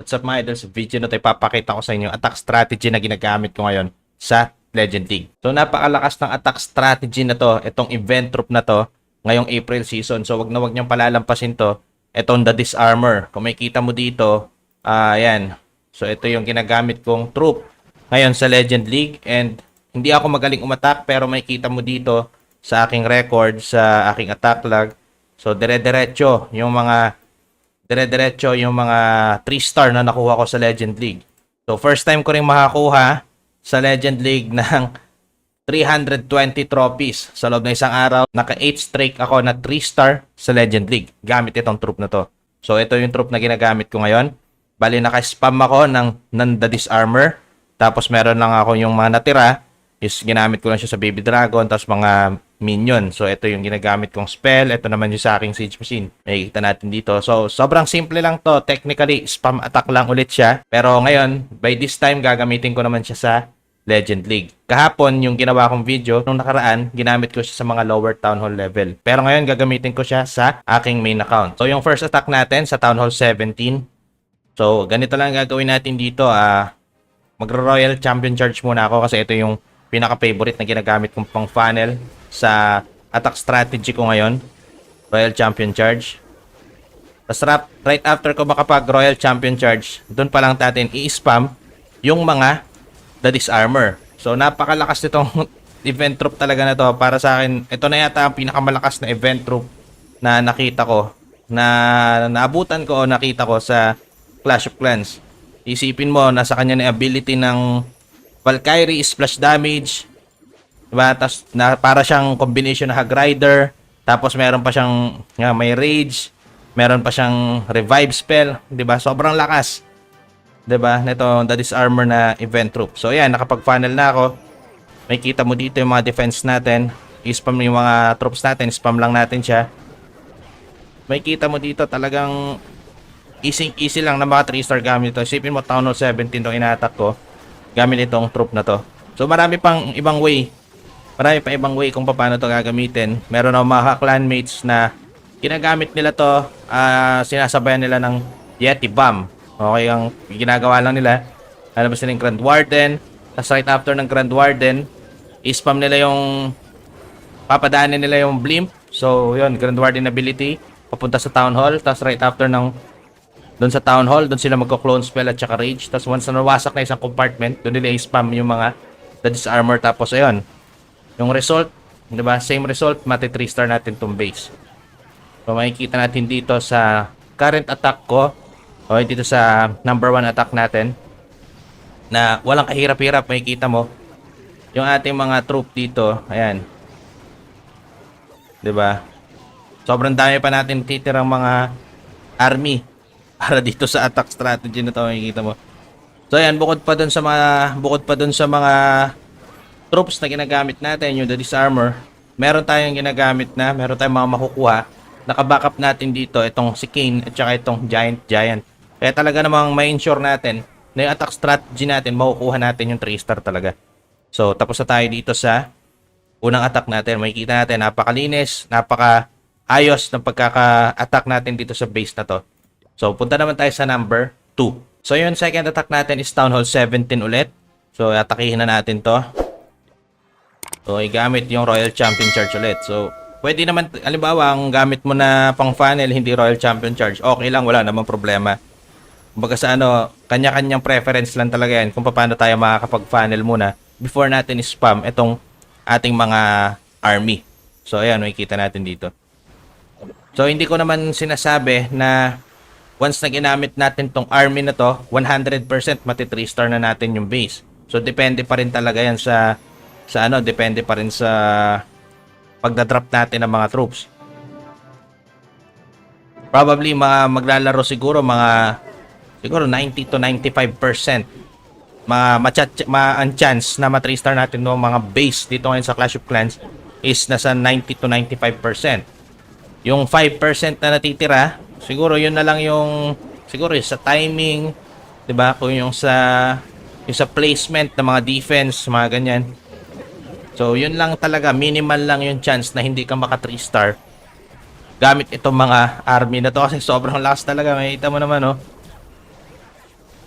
What's up mga idol? Sa video na ito, ipapakita ko sa inyo attack strategy na ginagamit ko ngayon sa Legend League. So napakalakas ng attack strategy na to, itong event troop na to, ngayong April season. So wag na wag niyong palalampasin to. Itong the Disarmor. Kung makikita mo dito, ah yan. So ito yung ginagamit kong troop ngayon sa Legend League and hindi ako magaling umatak pero makikita mo dito sa aking record, sa aking attack log. So dire-diretso yung mga dire-diretso yung mga 3 star na nakuha ko sa Legend League. So first time ko rin makakuha sa Legend League ng 320 trophies sa loob ng isang araw. Naka 8 strike ako na 3 star sa Legend League gamit itong troop na to. So ito yung troop na ginagamit ko ngayon. Bali naka-spam ako ng Nanda Disarmor. Tapos meron lang ako yung mga natira. Is ginamit ko lang siya sa Baby Dragon. Tapos mga minion. So ito yung ginagamit kong spell. Ito naman yung sa aking Siege Machine. Makikita natin dito. So sobrang simple lang to. Technically, spam attack lang ulit siya. Pero ngayon, by this time, gagamitin ko naman siya sa Legend League. Kahapon, yung ginawa kong video, nung nakaraan, ginamit ko siya sa mga lower Town Hall level. Pero ngayon, gagamitin ko siya sa aking main account. So, yung first attack natin sa Town Hall 17. So, ganito lang ang gagawin natin dito. Ah, Magro-Royal Champion Charge muna ako kasi ito yung pinaka-favorite na ginagamit kong pang funnel sa attack strategy ko ngayon. Royal Champion Charge. Tapos right after ko makapag Royal Champion Charge, doon pa lang natin i-spam yung mga the Disarmor. So napakalakas nitong event troop talaga na to. Para sa akin, ito na yata ang pinakamalakas na event troop na nakita ko. Na naabutan ko o nakita ko sa Clash of Clans. Isipin mo, nasa kanya na ability ng Valkyrie splash damage. Diba? Tapos na, para siyang combination na Hag Rider. Tapos meron pa siyang nga, may rage. Meron pa siyang revive spell. 'di ba Sobrang lakas. ba Nito, the disarmor na event troop. So ayan, nakapag-funnel na ako. May kita mo dito yung mga defense natin. I-spam yung mga troops natin. Spam lang natin siya. May kita mo dito talagang easy easy lang na mga 3 star gamit ito. Isipin mo Town Hall 17 itong ina-attack ko. Gamit itong troop na to. So marami pang ibang way. Marami pang ibang way kung paano to gagamitin. Meron ako mga clanmates na ginagamit nila to. ah sinasabayan nila ng Yeti Bomb. Okay, ang ginagawa lang nila. Alam sila yung Grand Warden. Tapos right after ng Grand Warden, i-spam nila yung papadaanin nila yung blimp. So, yun, Grand Warden ability. Papunta sa Town Hall. Tapos right after ng doon sa Town Hall, doon sila magko-clone spell at saka rage. Tapos once na nawasak na isang compartment, doon nila i-spam yung mga the disarmor. Tapos ayun, yung result, di ba? Same result, mati 3 star natin tong base. So makikita natin dito sa current attack ko, o dito sa number 1 attack natin, na walang kahirap-hirap, makikita mo, yung ating mga troop dito, ayan. 'Di ba? Sobrang dami pa natin titirang mga army para dito sa attack strategy na to makikita mo. So ayan, bukod pa dun sa mga bukod pa dun sa mga troops na ginagamit natin, yung the disarmor, meron tayong ginagamit na, meron tayong mga makukuha. Naka-backup natin dito itong si Kane at saka itong Giant Giant. Kaya talaga namang may ensure natin na yung attack strategy natin, makukuha natin yung 3 star talaga. So, tapos na tayo dito sa unang attack natin. Makikita natin, napakalinis, napaka ayos ng pagkaka-attack natin dito sa base na to. So, punta naman tayo sa number 2. So, yun, second attack natin is Town Hall 17 ulit. So, atakihin na natin to. So, igamit yung Royal Champion Charge ulit. So, pwede naman, alimbawa, ang gamit mo na pang funnel, hindi Royal Champion Charge. Okay lang, wala namang problema. Kumbaga sa ano, kanya-kanyang preference lang talaga yan kung paano tayo makakapag-funnel muna before natin spam itong ating mga army. So, ayan, makikita natin dito. So, hindi ko naman sinasabi na once na ginamit natin tong army na to, 100% mati 3 star na natin yung base. So, depende pa rin talaga yan sa, sa ano, depende pa rin sa pagdadrop natin ng mga troops. Probably mga maglalaro siguro mga siguro 90 to 95% mga machat ma ang chance na ma 3 star natin no mga base dito ngayon sa Clash of Clans is nasa 90 to 95%. Yung 5% na natitira, siguro yun na lang yung siguro yung sa timing, 'di ba? Kung yung sa yung sa placement ng mga defense, mga ganyan. So, yun lang talaga, minimal lang yung chance na hindi ka maka 3 star gamit itong mga army na to kasi sobrang lakas talaga. Makikita mo naman, oh.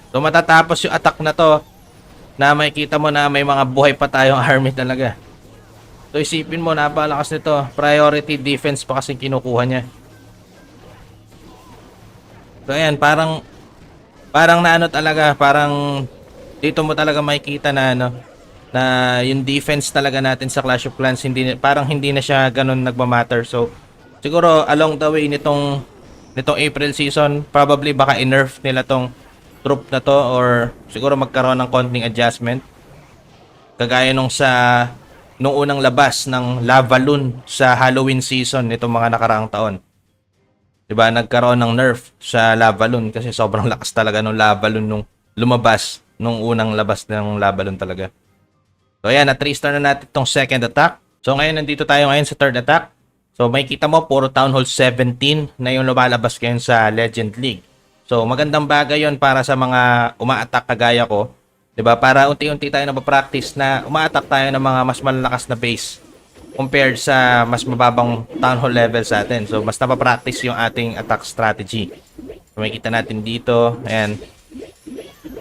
So matatapos yung attack na to na makikita mo na may mga buhay pa tayong army talaga. So isipin mo, napalakas nito. Priority defense pa kasi kinukuha niya. So ayan, parang parang na ano talaga, parang dito mo talaga makikita na ano na yung defense talaga natin sa Clash of Clans hindi parang hindi na siya ganun nagma-matter. So siguro along the way nitong nitong April season, probably baka i-nerf nila tong troop na to or siguro magkaroon ng konting adjustment. Kagaya nung sa nung unang labas ng Lava Loon sa Halloween season nitong mga nakaraang taon. 'Di ba? Nagkaroon ng nerf sa Lava Loon kasi sobrang lakas talaga ng Lava Loon nung lumabas nung unang labas ng Lava Loon talaga. So ayan, na 3 star na natin tong second attack. So ngayon nandito tayo ngayon sa third attack. So may kita mo puro Town Hall 17 na yung lumalabas ngayon sa Legend League. So magandang bagay 'yon para sa mga uma-attack kagaya ko. 'Di ba? Para unti-unti tayo napapractice na uma-attack tayo ng mga mas malalakas na base compared sa mas mababang Town Hall level sa atin. So mas napapractice yung ating attack strategy. So, makikita natin dito. Ayan.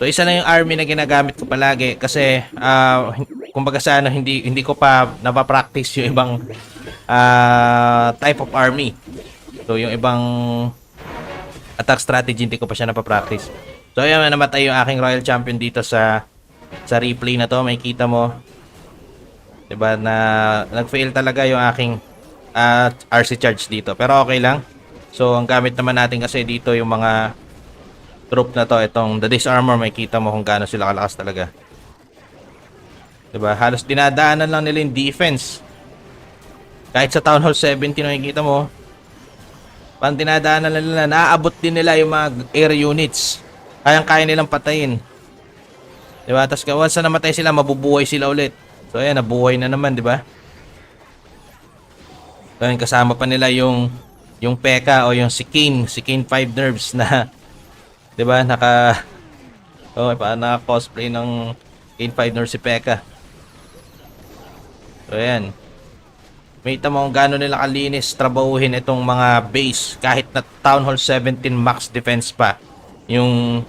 So isa lang yung army na ginagamit ko palagi kasi ah kumbaga sa ano hindi hindi ko pa napapractice yung ibang ah, type of army. So yung ibang attack strategy hindi ko pa siya napapractice. So ayan namatay yung aking royal champion dito sa sa replay na to. Makikita mo 'di ba na nag-fail talaga yung aking ah, RC charge dito. Pero okay lang. So ang gamit naman natin kasi dito yung mga troop na to, itong the disarmor, makikita mo kung gaano sila kalakas talaga. 'Di ba? Halos dinadaanan lang nila yung defense. Kahit sa Town Hall 17 nakikita mo, pang dinadaanan lang nila, naaabot din nila yung mga air units. Kayang-kaya nilang patayin. 'Di ba? Tapos once na namatay sila, mabubuhay sila ulit. So ayan, nabuhay na naman, 'di ba? So, ayan, kasama pa nila yung yung Pekka o yung si Kane, si Kane 5 nerves na 'di ba? Naka Oh, pa naka cosplay ng Kane 5 nerves si Pekka. So ayan. Makita mo kung gaano nila kalinis trabahuhin itong mga base kahit na Town Hall 17 max defense pa yung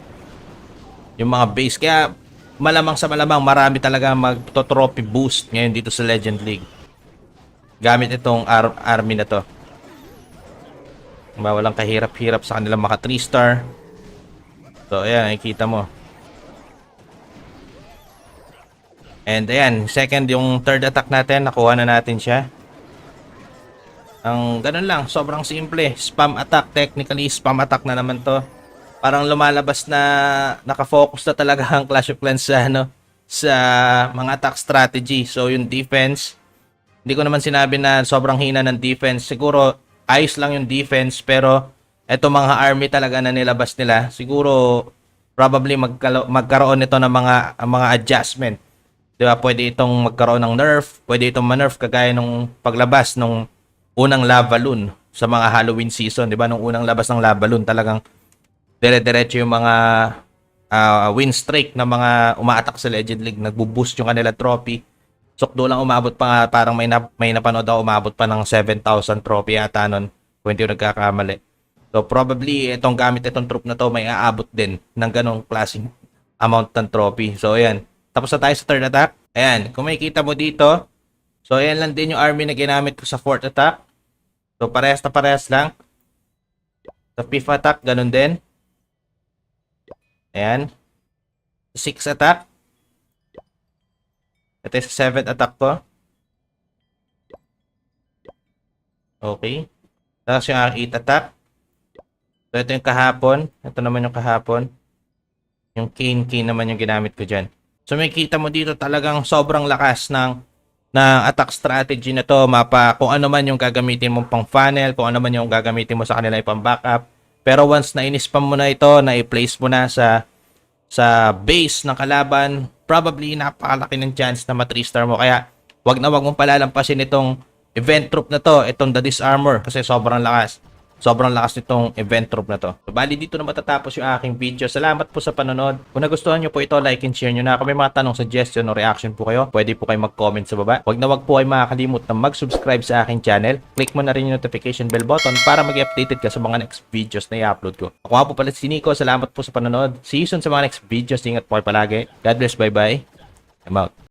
yung mga base kaya malamang sa malamang marami talaga magto-trophy boost ngayon dito sa Legend League. Gamit itong ar- army na to. Diba, walang kahirap-hirap sa kanilang maka 3 star so ayan nakikita mo. And ayan second yung third attack natin nakuha na natin siya. Ang ganun lang, sobrang simple. Spam attack, technically spam attack na naman to. Parang lumalabas na nakafocus na talaga ang Clash of Clans sa ano sa mga attack strategy. So yung defense, hindi ko naman sinabi na sobrang hina ng defense. Siguro ayos lang yung defense pero eto mga army talaga na nilabas nila. Siguro probably magkalo- magkaroon nito ng mga mga adjustment. 'Di ba? Pwede itong magkaroon ng nerf, pwede itong ma-nerf kagaya nung paglabas nung unang lava loon sa mga Halloween season, 'di ba? Nung unang labas ng lava loon, talagang dire-diretso yung mga ah, win streak ng mga umaatak sa Legend League, nagbo-boost yung kanila trophy. Sukdo lang umabot pa parang may na, may napanood ako umabot pa ng 7,000 trophy ata nun, kung hindi nagkakamali. So probably itong gamit itong troop na to may aabot din ng ganong klaseng amount ng trophy. So ayan, tapos na tayo sa third attack. Ayan, kung makikita mo dito, So, ayan lang din yung army na ginamit ko sa fourth attack. So, parehas na parehas lang. Sa fifth attack, ganun din. Ayan. Sixth attack. Ito yung sa seventh attack ko. Okay. Tapos yung aking eighth attack. So, ito yung kahapon. Ito naman yung kahapon. Yung cane cane naman yung ginamit ko dyan. So, may kita mo dito talagang sobrang lakas ng na attack strategy na to, mapa kung ano man yung gagamitin mong pang funnel, kung ano man yung gagamitin mo sa kanila ipang backup. Pero once na inispam mo na ito, na i-place mo na sa sa base ng kalaban, probably napakalaki ng chance na ma-3 star mo. Kaya wag na wag mong palalampasin itong event troop na to, itong the disarmor kasi sobrang lakas. Sobrang lakas nitong event drop na to. So, bali dito na matatapos yung aking video. Salamat po sa panonood. Kung nagustuhan nyo po ito, like and share nyo na. Kung may mga tanong, suggestion o reaction po kayo, pwede po kayo mag-comment sa baba. Huwag na wag po kayo makakalimut na mag-subscribe sa aking channel. Click mo na rin yung notification bell button para mag-updated ka sa mga next videos na i-upload ko. Ako po pala si Nico. Salamat po sa panonood. See you soon sa mga next videos. Ingat po palagi. God bless. Bye-bye. I'm out.